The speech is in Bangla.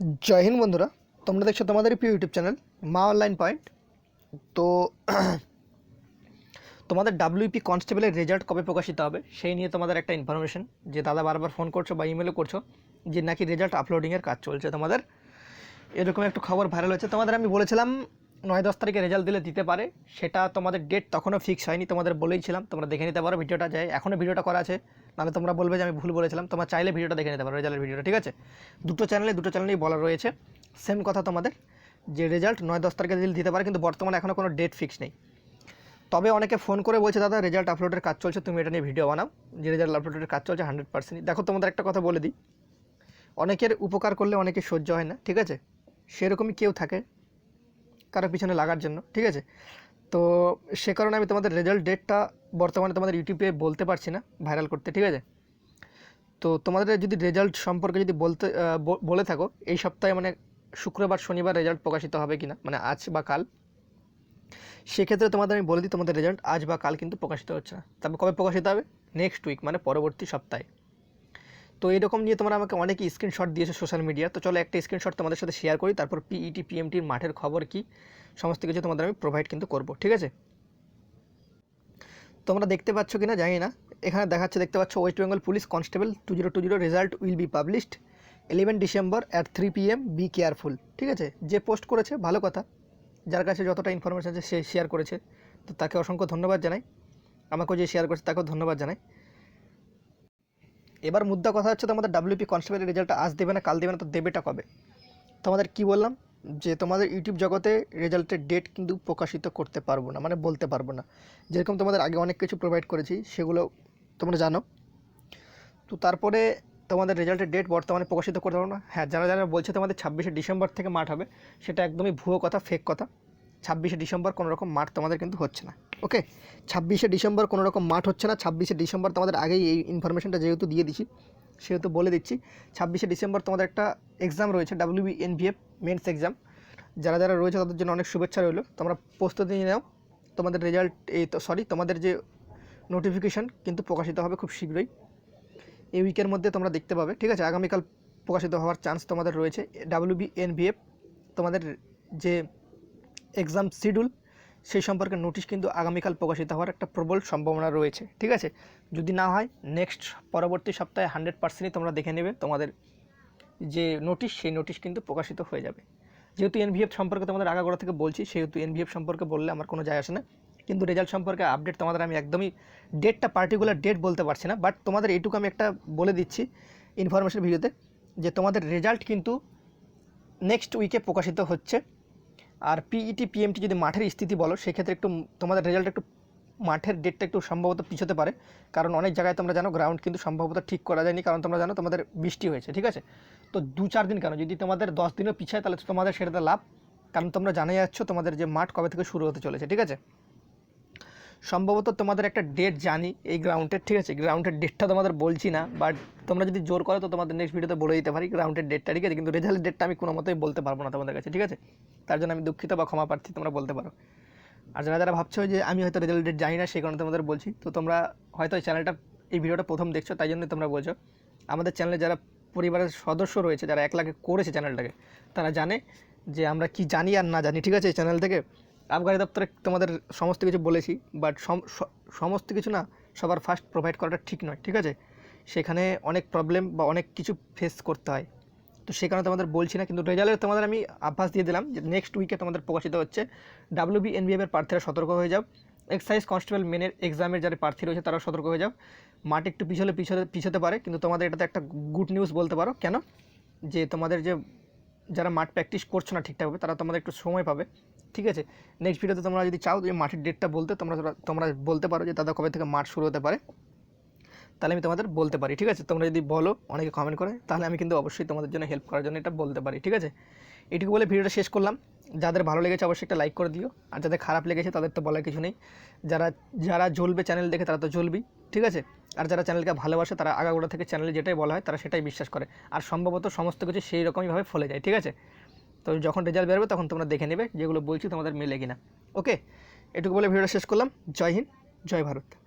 জয় হিন্দ বন্ধুরা, তোমরা দেখছ তোমাদের প্রিয় YouTube channel Maa online point. তো, তোমাদের ডাব্লিউপি কনস্টেবলের রেজাল্ট কবে প্রকাশিত হবে, সেই নিয়ে তোমাদের একটা ইনফরমেশন যে দাদা বারবার ফোন করছ বা ইমেলও করছ, যে নাকি রেজাল্ট আপলোডিংয়ের কাজ চলছে তোমাদের। এরকম একটু খবর ভাইরাল হয়েছে। তোমাদের আমি বলেছিলাম নয় দশ তারিখে রেজাল্ট দিলে দিতে পারে। সেটা তোমাদের ডেট তখনও ফিক্স হয়নি, তোমাদের বলেইছিলাম তোমরা দেখে নিতে পারো ভিডিওটা যায়। এখনও ভিডিওটা করা আছে, নাহলে তোমরা বলবে যে আমি ভুল বলেছিলাম, তোমরা চাইলে ভিডিওটা দেখে নিতে পারো রেজাল্টের ভিডিওটা ঠিক আছে? দুটো চ্যানেলে দুটো চ্যানেলেই বলা রয়েছে। সেম কথা তোমাদের, যে রেজাল্ট নয় দশ তারিখে দিলে দিতে পারে, কিন্তু বর্তমানে এখনও কোনো ডেট ফিক্স নেই। তবে অনেকে ফোন করে বলছে, দাদা রেজাল্ট আপলোডের কাজ চলছে, তুমি এটা নিয়ে ভিডিও বানাও। যে রেজাল্ট আপলোডের কাজ চলছে হান্ড্রেড পার্সেন্ট দেখো, তোমাদের একটা কথা বলে দিই। অনেকের উপকার করলে অনেকে সহ্য হয় না, ঠিক আছে? সেরকমই কেউ থাকে। কারও পিছনে লাগার জন্য, ঠিক আছে? তো সে কারণে আমি তোমাদের রেজাল্ট ডেটটা বর্তমানে তোমাদের ইউটিউবে বলতে পারছি না ভাইরাল করতে, ঠিক আছে? তো তোমাদের যদি রেজাল্ট সম্পর্কে যদি বলতে বলে থাকো, এই সপ্তাহে মানে শুক্রবার, শনিবার রেজাল্ট প্রকাশিত হবে কি না মানে আজ বা কাল, সেক্ষেত্রে তোমাদের আমি বলে দিই, তোমাদের রেজাল্ট আজ বা কাল কিন্তু প্রকাশিত হচ্ছে না। তারপর কবে প্রকাশিত হবে? নেক্সট উইক মানে পরবর্তী সপ্তাহে। তো এরকম নিয়ে তোমরা আমাকে অনেকে স্ক্রিনশট দিয়েছ সোশ্যাল মিডিয়া তো চলো একটা স্ক্রিনশট তোমাদের সাথে শেয়ার করি, তারপর E পিইটি পিএমটির মাঠের খবর কি, সমস্ত কিছু তোমাদের আমি প্রোভাইড কিন্তু করব, ঠিক আছে? তোমরা দেখতে পাচ্ছ কি না জানি না। এখানে দেখাচ্ছে, দেখতে পাচ্ছ West Bengal police constable two zero two zero result will be published eleven December at three P M be careful ঠিক আছে? যে পোস্ট করেছে, ভালো কথা। যার কাছে যতটা ইনফরমেশন আছে, সে শেয়ার করেছে। তো তাকে অসংখ্য ধন্যবাদ জানাই। আমাকেও যে শেয়ার করেছে, তাকেও ধন্যবাদ জানাই। এবার মুদ্রা কথা হচ্ছে তোমাদের ডাব্লিউপি কনস্টেবলের রেজাল্টটা আজ দেবে না, কাল দেবে না, তো দেবেটা কবে? তোমাদের কি বললাম? যে তোমাদের ইউটিউব জগতে রেজাল্টের ডেট কিন্তু প্রকাশিত করতে পারব না মানে বলতে পারব না। যেরকম তোমাদের আগে অনেক কিছু প্রোভাইড করেছি, সেগুলো তোমরা জানো। তো তারপরে তোমাদের রেজাল্টের ডেট বর্তমানে প্রকাশিত করতে পারব না। হ্যাঁ যারা যারা বলছে তোমাদের ছাব্বিশে ডিসেম্বর থেকে মাঠ হবে, সেটা একদমই ভুয়ো কথা ফেক কথা। ছাব্বিশে ডিসেম্বর কোনো রকম মাঠ তোমাদের কিন্তু হচ্ছে না, ওকে? ছাব্বিশে ডিসেম্বর কোনো রকম মাঠ হচ্ছে না, ছাব্বিশে ডিসেম্বর তোমাদের আগেই এই ইনফরমেশনটা যেহেতু দিয়ে দিচ্ছি সেহেতু বলে দিচ্ছি, ছাব্বিশে ডিসেম্বর তোমাদের একটা এক্সাম রয়েছে ডাব্লিউবি এনভিএফ মেন্স এক্সাম যারা যারা রয়েছে তাদের জন্য অনেক শুভেচ্ছা রইল, তোমরা প্রস্তুতি নাও, তোমাদের রেজাল্ট এই তো সরি তোমাদের যে নোটিফিকেশান কিন্তু প্রকাশিত হবে খুব শীঘ্রই, এই উইকের মধ্যে তোমরা দেখতে পাবে, ঠিক আছে? আগামীকাল প্রকাশিত হওয়ার চান্স তোমাদের রয়েছে ডাব্লিউবি এনভিএফ তোমাদের যে এক্সাম শিডিউল, সেই সম্পর্কে নোটিশ কিন্তু আগামীকাল প্রকাশিত হওয়ার একটা প্রবল সম্ভাবনা রয়েছে, ঠিক আছে? যদি না হয় নেক্সট পরবর্তী সপ্তাহে হান্ড্রেড পার্সেন্টই তোমরা দেখে নেবে তোমাদের যে নোটিশ, সেই নোটিশ কিন্তু প্রকাশিত হয়ে যাবে। যেহেতু এনভিএফ সম্পর্কে তোমাদের আগাগোড়া থেকে বলছি, সেহেতু এনভিএফ সম্পর্কে বললে আমার কোনো যায় আসে না। কিন্তু রেজাল্ট সম্পর্কে আপডেট তোমাদের আমি একদমই ডেটটা পার্টিকুলার ডেট বলতে পারছি না বাট তোমাদের এইটুকু আমি একটা বলে দিচ্ছি ইনফরমেশন ভিডিওতে যে তোমাদের রেজাল্ট কিন্তু নেক্সট উইকে প্রকাশিত হচ্ছে। আর পিইটি পিএমটি যদি মাঠের স্থিতি বলো, সেক্ষেত্রে একটু তোমাদের রেজাল্ট একটু মাঠের ডেটটা একটু সম্ভবত পিছোতে পারে। কারণ অনেক জায়গায় তোমরা জানো গ্রাউন্ড কিন্তু সম্ভবত ঠিক করা যায়নি। কারণ তোমরা জানো, তোমাদের বৃষ্টি হয়েছে, ঠিক আছে? তো দু চার দিন কেন? যদি তোমাদের দশ দিনও পিছায়, তাহলে তোমাদের সেটাতে লাভ। কারণ তোমরা জানাই যাচ্ছ তোমাদের যে মাঠ কবে থেকে শুরু হতে চলেছে, ঠিক আছে? সম্ভবত তোমাদের একটা ডেট জানি এই গ্রাউন্ডের ঠিক আছে? গ্রাউন্ডের ডেটটা তোমাদের বলছি না বাট তোমরা যদি জোর করো তো তোমাদের নেক্সট ভিডিওতে বলে দিতে পারি গ্রাউন্ডের ডেটটা ঠিক আছে? কিন্তু রেজাল্টের ডেটটা আমি কোনো মতেই বলতে পারব না তোমাদের কাছে, ঠিক আছে? তার জন্য আমি দুঃখিত বা ক্ষমা প্রার্থী তোমরা বলতে পারো। আর যারা যারা ভাবছ যে আমি হয়তো রেজাল্ট ডেট জানি না, সেই কারণে তোমাদের বলছি, তো তোমরা হয়তো এই চ্যানেলটা এই ভিডিওটা প্রথম দেখছ, তাই জন্যই তোমরা বলছো। আমাদের চ্যানেলে যারা পরিবারের সদস্য রয়েছে, যারা এক লাখে করেছে চ্যানেলটাকে তারা জানে যে আমরা কি জানি আর না জানি, ঠিক আছে? এই চ্যানেল থেকে আবগারি দপ্তরে তোমাদের সমস্ত কিছু বলেছি বাট সমস্ত কিছু না সবার ফার্স্ট প্রোভাইড করাটা ঠিক নয়, ঠিক আছে? সেখানে অনেক প্রবলেম বা অনেক কিছু ফেস করতে হয়। তো সেই কারণে তোমাদের বলছি না, কিন্তু রেজাল্টের তোমাদের আমি আভাস দিয়ে দিলাম যে নেক্সট উইকে তোমাদের প্রকাশিত হচ্ছে ডাব্লিউবি এনবিএফ এর প্রার্থীরা সতর্ক হয়ে যাও। এক্সাইজ কনস্টেবল মেনের এক্সামের যারা প্রার্থী রয়েছে তারা সতর্ক হয়ে যাও। মাঠ একটু পিছলে পিছলে, পিছোতে পারে, কিন্তু তোমাদের এটাতে একটা গুড নিউজ বলতে পারো। কেন? যে তোমাদের যে যারা মাঠ প্র্যাকটিস করছ না ঠিকঠাকভাবে, তারা তোমাদের একটু সময় পাবে, ঠিক আছে? নেক্সট ভিডিওতে তোমরা যদি চাও যে মাঠের ডেটটা বলতে, তোমরা তোমরা বলতে পারো যে দাদা কবে থেকে মাঠ শুরু হতে পারে। তাহলে আমি তোমাদের বলতে পারি, ঠিক আছে? তোমরা যদি বলো, অনেকে কমেন্ট করে, তাহলে আমি কিন্তু অবশ্যই তোমাদের জন্য হেল্প করার জন্য এটা বলতে পারি, ঠিক আছে? এটুকু বলে ভিডিওটা শেষ করলাম। যাদের ভালো লেগেছে অবশ্যই একটা লাইক করে দিও, আর যাদের খারাপ লেগেছে তাদের তো বলার কিছু নেই। যারা যারা জ্বলবে চ্যানেল দেখে তারা তো জ্বলবি ঠিক আছে? আর যারা চ্যানেলকে ভালোবাসে, তারা আগাগোড়া থেকে চ্যানেলে যেটাই বলা হয়, তারা সেটাই বিশ্বাস করে। আর সম্ভবত সমস্ত কিছু সেই রকমইভাবে ফলে যায়, ঠিক আছে? তো যখন রেজাল্ট বেরোবে, তখন তোমরা দেখে নেবে যেগুলো বলছি তোমাদের মেলে কিনা। ওকে এটুকু বলে ভিডিওটা শেষ করলাম। জয় হিন্দ, জয় ভারত।